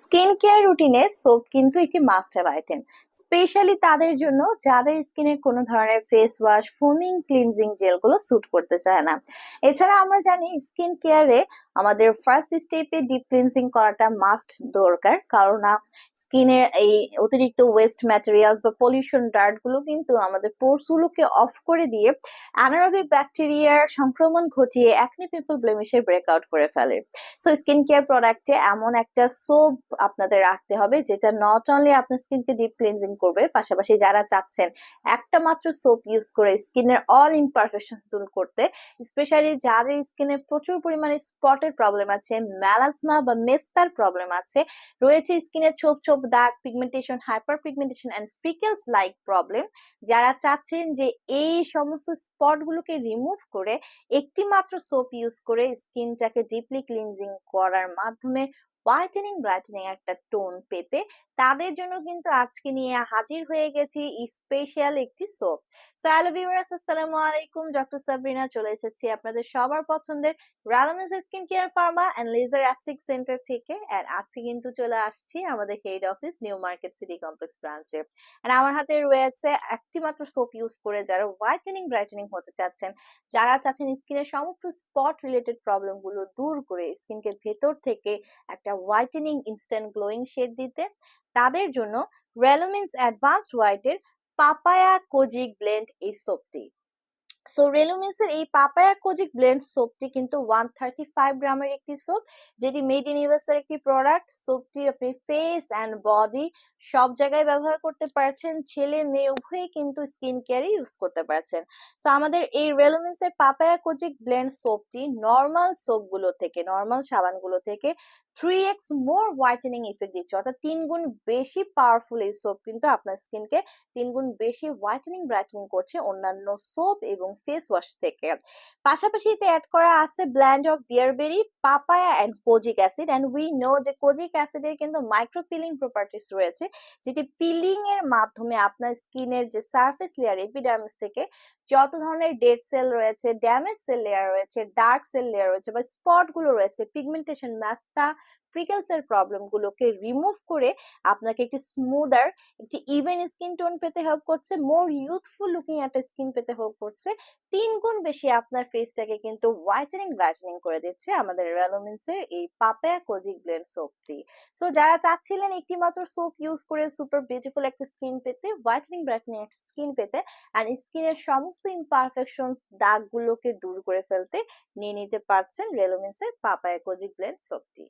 Skin care রুটিনে soap কিন্তু একটি মাস্ট হ্যাভ আইটেম স্পেশালি তাদের জন্য যাদের স্কিনে কোনো ধরনের ফেস ওয়াশ ফোমিং ক্লিনজিং জেলগুলো স্যুট করতে চায় না। এছাড়া আমরা জানি স্কিন কেয়ারে আমাদের ফার্স্ট স্টেপে ডিপ ক্লিনজিং করাটা মাস্ট দরকার, কারণ স্কিনের এই অতিরিক্ত ওয়েস্ট ম্যাটেরিয়ালস বা পলিউশন ডার্টগুলো কিন্তু আমাদের পোর্সগুলোকে অফ করে দিয়ে অ্যানারোবিক ব্যাকটেরিয়ার সংক্রমণ ঘটিয়ে অ্যাকনি পিপল ব্লেমিশের ব্রেকআউট করে ফেলে। সো স্কিন কেয়ার প্রোডাক্টে এমন একটা সোপ আপনাদের রাখতে হবে, যেটা নট অনলি আপনার স্কিনকে ডিপ ক্লিনজিং করবে, পাশাপাশি যারা চাচ্ছেন একটা মাত্র সোপ ইউজ করে স্কিনের অল ইমপারফেকশন দূর করতে স্পেশালি যাদের স্কিনে প্রচুর পরিমাণে স্পটের প্রবলেম আছে ম্যালাজমা বা মেস্তার প্রবলেম আছে, রয়েছে স্কিনে ছোপ ছোপ দাগ pigmentation hyper pigmentation and freckles like problem যারা চাচ্ছেন যে এই সমস্ত স্পটগুলোকে রিমুভ করে একটি মাত্র সোপ ইউজ করে স্কিনটাকে ডিপলি ক্লিনজিং করার মাধ্যমে হোয়াইটেনিং ব্রাইটেনিং একটা টোন পেতে। তাদের জন্য কিন্তু আজকে নিয়ে হাজির হয়ে গেছি স্পেশাল একটি সোপ সো ভিউয়ার্স আসসালামু আলাইকুম। ডক্টর সাবরিনা চলে এসেছি আপনাদের সবার পছন্দের Relumins skin care pharma and laser aesthetic center থেকে। এন্ড আজকে কিন্তু চলে আসছি আমাদের head office new market city complex ব্রাঞ্চে এন্ড আমার হাতে রয়েছে একটি মাত্র সোপ ইউজ করে যারা হোয়াইটেনিং ব্রাইটেনিং হতে চাচ্ছেন। যারা চাচ্ছেন স্কিনের সমস্ত স্পট রিলেটেড প্রবলেমগুলো দূর করে স্কিনকে ভেতর থেকে একটা হোয়াইটেনিং ইনস্ট্যান্ট গ্লোয়িং শেড দিতে, তাদের জন্য রেলোমিন্স অ্যাডভান্সড হোয়াইটের পাপায়া কোজিক ব্লেন্ড এই সোপটি সো রেলুমিন্সের এই পাপায়া কোজিক ব্লেন্ড সোপটি কিন্তু ওয়ান থার্টি ফাইভ গ্রামের একটি সোপ যেটি মেড ইন ইউএসের একটি প্রোডাক্ট সোপটি আপনি ফেস অ্যান্ড বডি সব জায়গায় ব্যবহার করতে পারছেন, ছেলে মেয়ে উভয়ে কিন্তু স্কিন কেয়ারে ইউজ করতে পারছেন। সো আমাদের এই রেলুমিন্সের পাপায়া কোজিক ব্লেন্ড সোপটি নর্মাল সোপগুলো থেকে নর্মাল সাবানগুলো থেকে three x more whitening effect দিচ্ছে, অর্থাৎ তিন গুণ বেশি পাওয়ারফুল এই সোপ কিন্তু আপনার স্কিনকে তিন গুণ বেশি হোয়াইটেনিং ব্রাইটেনিং করছে অন্যান্য সোপ এবং ফেস ওয়াশ থেকে। পাশাপাশি এতে অ্যাড করা আছে blend of bearberry papaya and kojic acid and we know যে কোজিক অ্যাসিডের কিন্তু মাইক্রো পিলিং প্রপার্টিস রয়েছে, যেটি পিলিং এর মাধ্যমে আপনার স্কিনের যে সারফেস লেয়ার এপিডার্মিস থেকে যত ধরনের ডেড সেল রয়েছে ড্যামেজ সেল লেয়ার রয়েছে ডার্ক সেল লেয়ার রয়েছে বা স্পটগুলো রয়েছে পিগমেন্টেশন ম্যাস্তা ফ্রিকেলস এর প্রবলেম গুলোকে রিমুভ করে আপনাকে একটি স্মুদার একটি ইভেন স্কিন টোন পেতে হেল্প করছে মোর ইউথফুল লুকিং একটা স্কিন পেতে হেল্প করছে। তিন গুণ বেশি আপনার ফেসটাকে কিন্তু হোয়াইটেনিং ব্রাইটেনিং করে দিচ্ছে আমাদের রেলোমিন্স এর এই পাপেয়া কোজিক ব্লেন্ড সোপটি সো যারা চাচ্ছিলেন একটি মাত্র সোপ ইউজ করে সুপার বিউটিফুল একটা স্কিন পেতে হোয়াইটেনিং ব্রাইটেনিং একটা স্কিন পেতে, আর স্কিনের সমস্ত ইমপারফেকশনস দাগগুলোকে দূর করে ফেলতে নিয়ে নিতে পারছেন রেলোমিন্স এর পাপায়া কোজিক ব্লেন্ড সোপটি